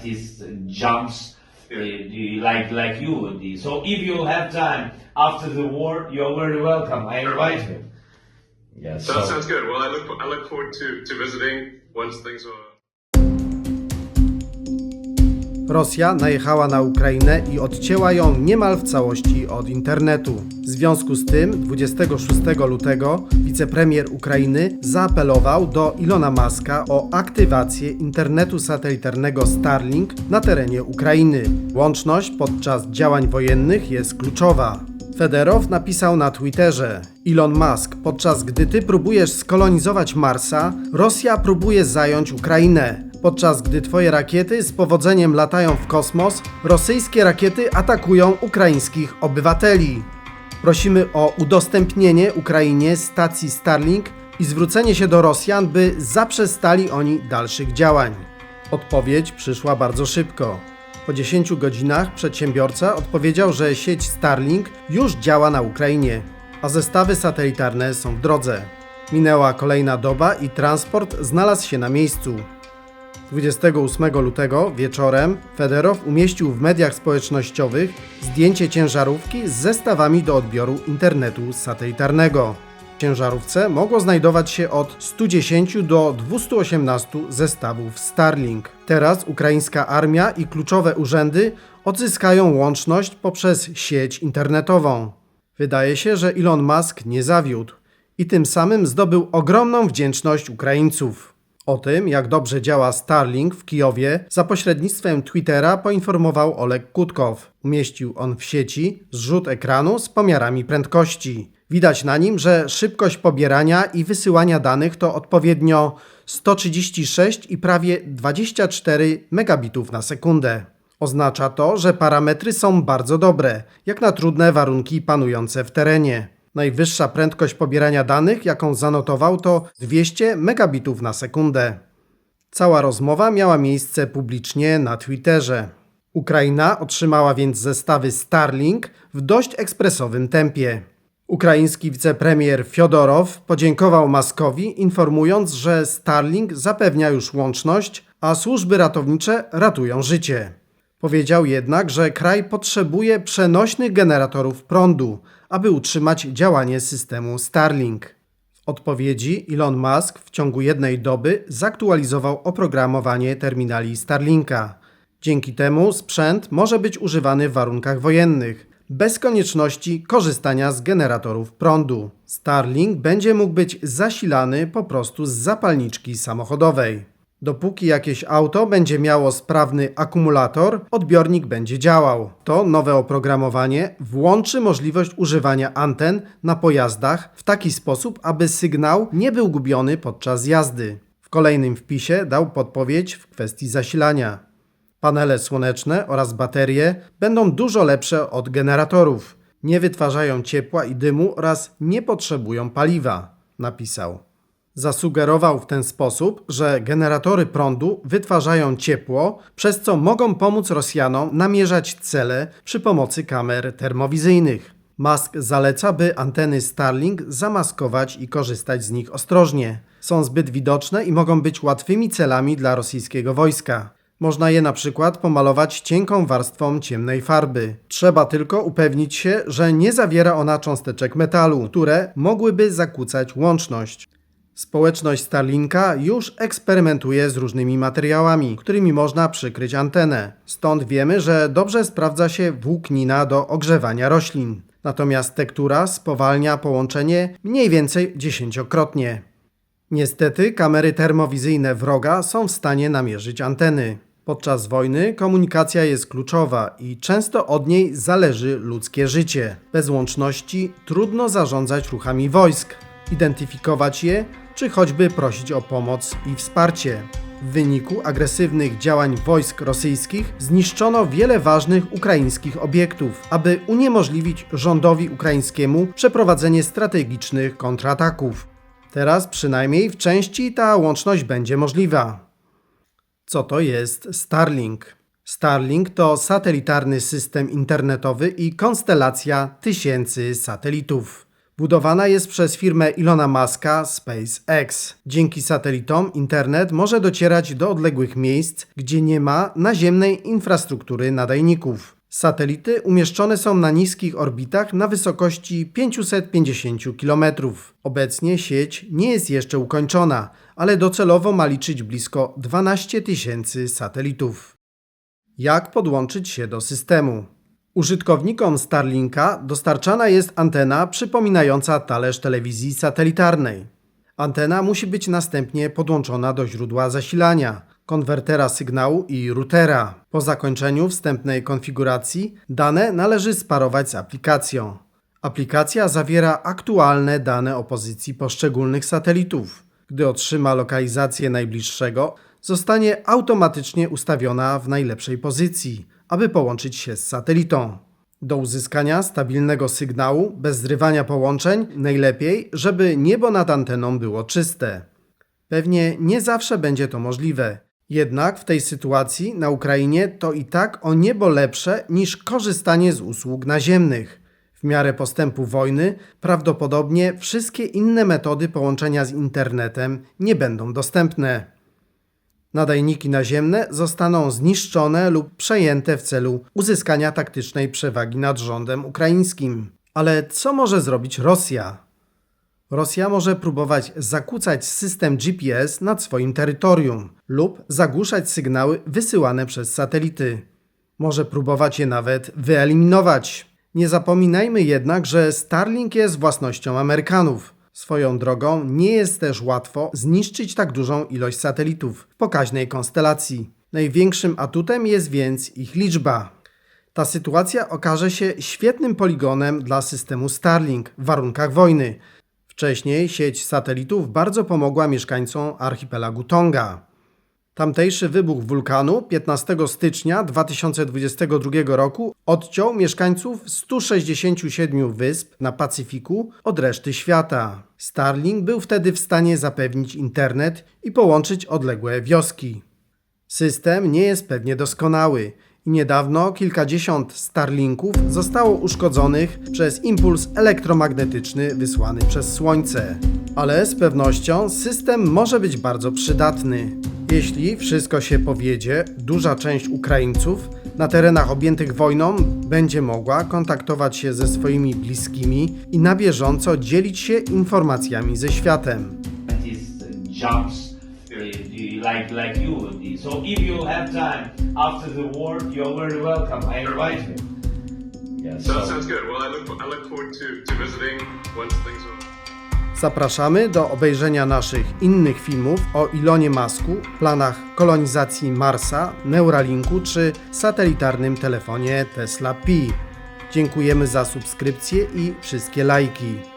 scientist jumps uh, the- like like you. The, so if you have time after the war, you're very welcome. I invite you. Yes. That sounds good. Well, I look I look forward to, to visiting once things are. Rosja najechała na Ukrainę i odcięła ją niemal w całości od internetu. W związku z tym 26 lutego wicepremier Ukrainy zaapelował do Ilona Maska o aktywację internetu satelitarnego Starlink na terenie Ukrainy. Łączność podczas działań wojennych jest kluczowa. Federow napisał na Twitterze: Elon Musk, podczas gdy ty próbujesz skolonizować Marsa, Rosja próbuje zająć Ukrainę. Podczas gdy twoje rakiety z powodzeniem latają w kosmos, rosyjskie rakiety atakują ukraińskich obywateli. Prosimy o udostępnienie Ukrainie stacji Starlink i zwrócenie się do Rosjan, by zaprzestali oni dalszych działań. Odpowiedź przyszła bardzo szybko. Po 10 godzinach przedsiębiorca odpowiedział, że sieć Starlink już działa na Ukrainie, a zestawy satelitarne są w drodze. Minęła kolejna doba i transport znalazł się na miejscu. 28 lutego wieczorem Federow umieścił w mediach społecznościowych zdjęcie ciężarówki z zestawami do odbioru internetu satelitarnego. W ciężarówce mogło znajdować się od 110 do 218 zestawów Starlink. Teraz ukraińska armia i kluczowe urzędy odzyskają łączność poprzez sieć internetową. Wydaje się, że Elon Musk nie zawiódł i tym samym zdobył ogromną wdzięczność Ukraińców. O tym, jak dobrze działa Starlink w Kijowie, za pośrednictwem Twittera poinformował Oleg Kutkow. Umieścił on w sieci zrzut ekranu z pomiarami prędkości. Widać na nim, że szybkość pobierania i wysyłania danych to odpowiednio 136 i prawie 24 megabitów na sekundę. Oznacza to, że parametry są bardzo dobre, jak na trudne warunki panujące w terenie. Najwyższa prędkość pobierania danych, jaką zanotował, to 200 megabitów na sekundę. Cała rozmowa miała miejsce publicznie na Twitterze. Ukraina otrzymała więc zestawy Starlink w dość ekspresowym tempie. Ukraiński wicepremier Fiodorow podziękował Maskowi, informując, że Starlink zapewnia już łączność, a służby ratownicze ratują życie. Powiedział jednak, że kraj potrzebuje przenośnych generatorów prądu, aby utrzymać działanie systemu Starlink. W odpowiedzi Elon Musk w ciągu jednej doby zaktualizował oprogramowanie terminali Starlinka. Dzięki temu sprzęt może być używany w warunkach wojennych, bez konieczności korzystania z generatorów prądu. Starlink będzie mógł być zasilany po prostu z zapalniczki samochodowej. Dopóki jakieś auto będzie miało sprawny akumulator, odbiornik będzie działał. To nowe oprogramowanie włączy możliwość używania anten na pojazdach w taki sposób, aby sygnał nie był gubiony podczas jazdy. W kolejnym wpisie dał podpowiedź w kwestii zasilania. Panele słoneczne oraz baterie będą dużo lepsze od generatorów. Nie wytwarzają ciepła i dymu oraz nie potrzebują paliwa, napisał. Zasugerował w ten sposób, że generatory prądu wytwarzają ciepło, przez co mogą pomóc Rosjanom namierzać cele przy pomocy kamer termowizyjnych. Musk zaleca, by anteny Starlink zamaskować i korzystać z nich ostrożnie. Są zbyt widoczne i mogą być łatwymi celami dla rosyjskiego wojska. Można je na przykład pomalować cienką warstwą ciemnej farby. Trzeba tylko upewnić się, że nie zawiera ona cząsteczek metalu, które mogłyby zakłócać łączność. Społeczność Starlinka już eksperymentuje z różnymi materiałami, którymi można przykryć antenę. Stąd wiemy, że dobrze sprawdza się włóknina do ogrzewania roślin. Natomiast tektura spowalnia połączenie mniej więcej dziesięciokrotnie. Niestety kamery termowizyjne wroga są w stanie namierzyć anteny. Podczas wojny komunikacja jest kluczowa i często od niej zależy ludzkie życie. Bez łączności trudno zarządzać ruchami wojsk, identyfikować je czy choćby prosić o pomoc i wsparcie. W wyniku agresywnych działań wojsk rosyjskich zniszczono wiele ważnych ukraińskich obiektów, aby uniemożliwić rządowi ukraińskiemu przeprowadzenie strategicznych kontrataków. Teraz przynajmniej w części ta łączność będzie możliwa. Co to jest Starlink? Starlink to satelitarny system internetowy i konstelacja tysięcy satelitów. Budowana jest przez firmę Ilona Muska SpaceX. Dzięki satelitom internet może docierać do odległych miejsc, gdzie nie ma naziemnej infrastruktury nadajników. Satelity umieszczone są na niskich orbitach na wysokości 550 km. Obecnie sieć nie jest jeszcze ukończona, ale docelowo ma liczyć blisko 12 tysięcy satelitów. Jak podłączyć się do systemu? Użytkownikom Starlinka dostarczana jest antena przypominająca talerz telewizji satelitarnej. Antena musi być następnie podłączona do źródła zasilania, konwertera sygnału i routera. Po zakończeniu wstępnej konfiguracji dane należy sparować z aplikacją. Aplikacja zawiera aktualne dane o pozycji poszczególnych satelitów. Gdy otrzyma lokalizację najbliższego, zostanie automatycznie ustawiona w najlepszej pozycji, aby połączyć się z satelitą. Do uzyskania stabilnego sygnału bez zrywania połączeń, najlepiej, żeby niebo nad anteną było czyste. Pewnie nie zawsze będzie to możliwe. Jednak w tej sytuacji na Ukrainie to i tak o niebo lepsze niż korzystanie z usług naziemnych. W miarę postępu wojny prawdopodobnie wszystkie inne metody połączenia z internetem nie będą dostępne. Nadajniki naziemne zostaną zniszczone lub przejęte w celu uzyskania taktycznej przewagi nad rządem ukraińskim. Ale co może zrobić Rosja? Rosja może próbować zakłócać system GPS nad swoim terytorium lub zagłuszać sygnały wysyłane przez satelity. Może próbować je nawet wyeliminować. Nie zapominajmy jednak, że Starlink jest własnością Amerykanów. Swoją drogą nie jest też łatwo zniszczyć tak dużą ilość satelitów w pokaźnej konstelacji. Największym atutem jest więc ich liczba. Ta sytuacja okaże się świetnym poligonem dla systemu Starlink w warunkach wojny. Wcześniej sieć satelitów bardzo pomogła mieszkańcom archipelagu Tonga. Tamtejszy wybuch wulkanu 15 stycznia 2022 roku odciął mieszkańców 167 wysp na Pacyfiku od reszty świata. Starlink był wtedy w stanie zapewnić internet i połączyć odległe wioski. System nie jest pewnie doskonały i niedawno kilkadziesiąt Starlinków zostało uszkodzonych przez impuls elektromagnetyczny wysłany przez Słońce. Ale z pewnością system może być bardzo przydatny. Jeśli wszystko się powiedzie, duża część Ukraińców na terenach objętych wojną będzie mogła kontaktować się ze swoimi bliskimi i na bieżąco dzielić się informacjami ze światem. sounds good. Well, I look, I look forward to, to visiting once things are. Zapraszamy do obejrzenia naszych innych filmów o Ilonie Masku, planach kolonizacji Marsa, Neuralinku czy satelitarnym telefonie Tesla Pi. Dziękujemy za subskrypcję i wszystkie lajki.